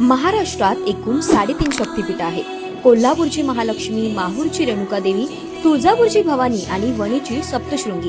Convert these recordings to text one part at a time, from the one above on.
महाराष्ट्रात एकूण साडेतीन शक्तिपीठ आहे. कोल्हापूरची महालक्ष्मी माहूरची रेणुका देवी तुळजापूरची भवानी आणि वणीची सप्तशृंगी.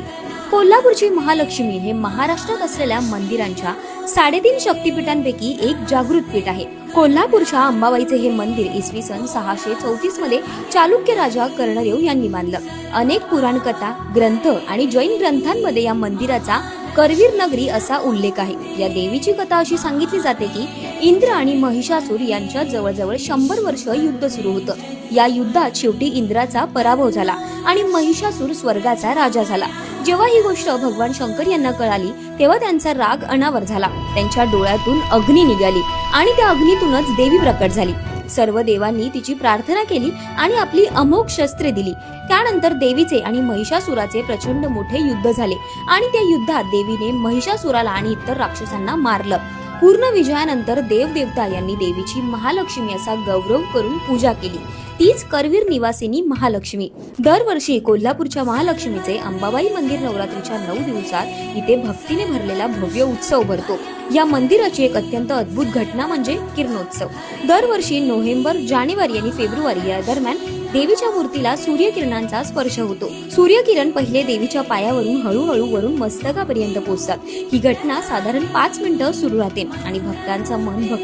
कोल्हापूरची महालक्ष्मी हे महाराष्ट्रात असलेल्या मंदिरांच्या साडेतीन शक्तिपीठांपैकी एक जागृत पीठ आहे. कोल्हापूरच्या अंबाबाईचे हे मंदिर इसवी सन सहाशे चौतीसमध्ये चालुक्य राजा कर्णदेव यांनी बांधलं. अनेक पुराणकथा ग्रंथ आणि जैन ग्रंथांमध्ये या मंदिराचा करवीर नगरी असा उल्लेख आहे. या देवीची कथा अशी सांगितली जाते की इंद्र आणि महिषासूर यांच्या जवळजवळ शंभर वर्ष युद्ध सुरू होतं. या युद्धात शेवटी इंद्राचा पराभव झाला आणि महिषासूर स्वर्गाचा राजा झाला. जेव्हा ही गोष्ट भगवान शंकर यांना कळाली तेव्हा त्यांचा राग अनावर झाला. त्यांच्या डोळ्यातून अग्नी निघाली आणि त्या अग्नीतूनच देवी प्रकट झाली. सर्व देवांनी तिची प्रार्थना केली आणि आपली अमोघ शस्त्रे दिली. त्यानंतर देवीचे आणि महिषासुराचे प्रचंड मोठे युद्ध झाले आणि त्या युद्धात देवीने महिषासुराला आणि इतर राक्षसांना मारलं. पूर्ण विजयानंतर देवदेवता यांनी देवीची महालक्ष्मी असा गौरव करून पूजा केली. तीच करवीर निवासिनी महालक्ष्मी. दरवर्षी कोल्हापूरच्या महालक्ष्मीचे अंबाबाई मंदिर नवरात्रीच्या नऊ दिवसात इथे भक्तीने भरलेला भव्य उत्सव भरतो. या मंदिराची एक अत्यंत अद्भुत घटना म्हणजे किरणोत्सव. दरवर्षी नोव्हेंबर जानेवारी आणि फेब्रुवारी या दरम्यान देवीच्या मूर्तीला सूर्यकिरणांचा स्पर्श होतो. सूर्यकिरण पहिले देवीच्या पायावरून हळूहळू वरून मस्तकापर्यंत पोहोचतात. ही घटना साधारण पाच मिनिटं सुरू राहते आणि भक्तांचं मन भक्त